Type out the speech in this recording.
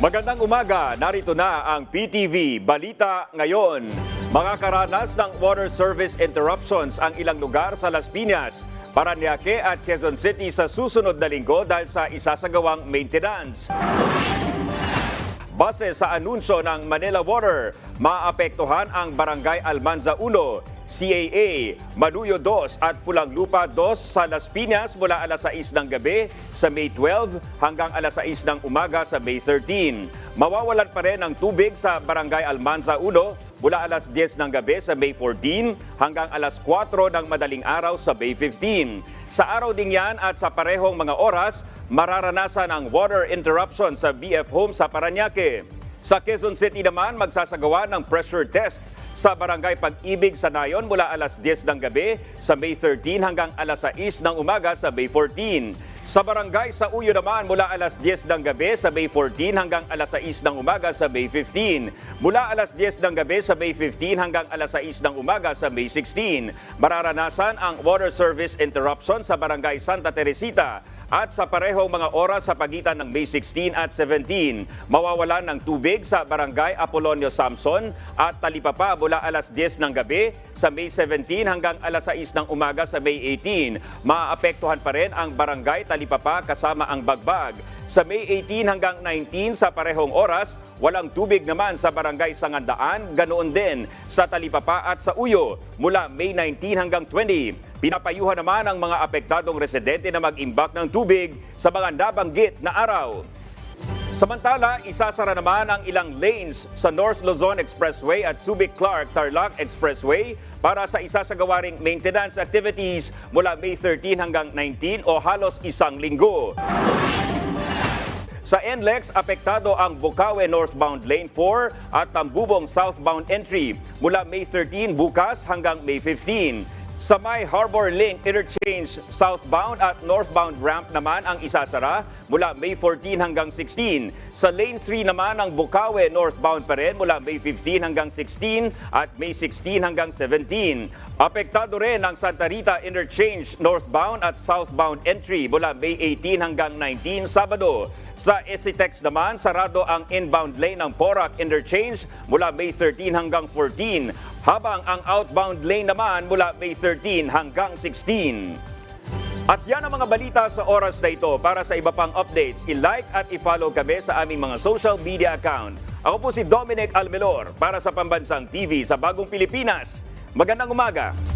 Magandang umaga, narito na ang PTV Balita ngayon. Makakaranas ng water service interruptions ang ilang lugar sa Las Piñas, Paranaque at Quezon City sa susunod na linggo dahil sa isasagawang maintenance. Base sa anunsyo ng Manila Water, maapektuhan ang Barangay Almanza 1, CAA, Manuyo 2 at Pulang Lupa 2 sa Las Piñas mula alas 6 ng gabi sa May 12 hanggang alas 6 ng umaga sa May 13. Mawawalan pa rin ng tubig sa Barangay Almanza 1 mula alas 10 ng gabi sa May 14 hanggang alas 4 ng madaling araw sa May 15. Sa araw ding yan at sa parehong mga oras, mararanasan ang water interruption sa BF Home sa Paranaque. Sa Quezon City naman, magsasagawa ng pressure test sa Barangay Pag-ibig sa Nayon mula alas 10 ng gabi sa May 13 hanggang alas 6 ng umaga sa May 14. Sa Barangay sa Uyo naman mula alas 10 ng gabi sa May 14 hanggang alas 6 ng umaga sa May 15. Mula alas 10 ng gabi sa May 15 hanggang alas 6 ng umaga sa May 16. Mararanasan ang water service interruption sa Barangay Santa Teresita at sa parehong mga oras sa pagitan ng May 16 at 17. Mawawalan ng tubig sa Barangay Apolonio Samson at Talipapa mula alas 10 ng gabi sa May 17 hanggang alas 6 ng umaga sa May 18. Maapektuhan pa rin ang Barangay Talipapa kasama ang Bagbag. Sa May 18 hanggang 19 sa parehong oras, walang tubig naman sa Barangay Sangandaan, ganoon din sa Talipapa at sa Uyo mula May 19 hanggang 20. Pinapayuhan naman ang mga apektadong residente na mag-imbak ng tubig sa mga nabanggit na araw. Samantala, isasara naman ang ilang lanes sa North Luzon Expressway at Subic-Clark Tarlac Expressway para sa isasagawa ring maintenance activities mula May 13 hanggang 19 o halos isang linggo. Sa NLEX, apektado ang Bukawe northbound lane 4 at Tambubong southbound entry mula May 13 bukas hanggang May 15. Sa May Harbor Link Interchange southbound at northbound ramp naman ang isasara mula May 14 hanggang 16. Sa Lane 3 naman ang Bukawe northbound pa rin mula May 15 hanggang 16 at May 16 hanggang 17. Apektado rin ang Santa Rita Interchange northbound at southbound entry mula May 18 hanggang 19 Sabado. Sa Esitex naman, sarado ang inbound lane ng Porac Interchange mula May 13 hanggang 14, habang ang outbound lane naman mula May 13 hanggang 16. At yan ang mga balita sa oras na ito. Para sa iba pang updates, i-like at i-follow kami sa aming mga social media account. Ako po si Dominic Almelor para sa Pambansang TV sa Bagong Pilipinas. Magandang umaga!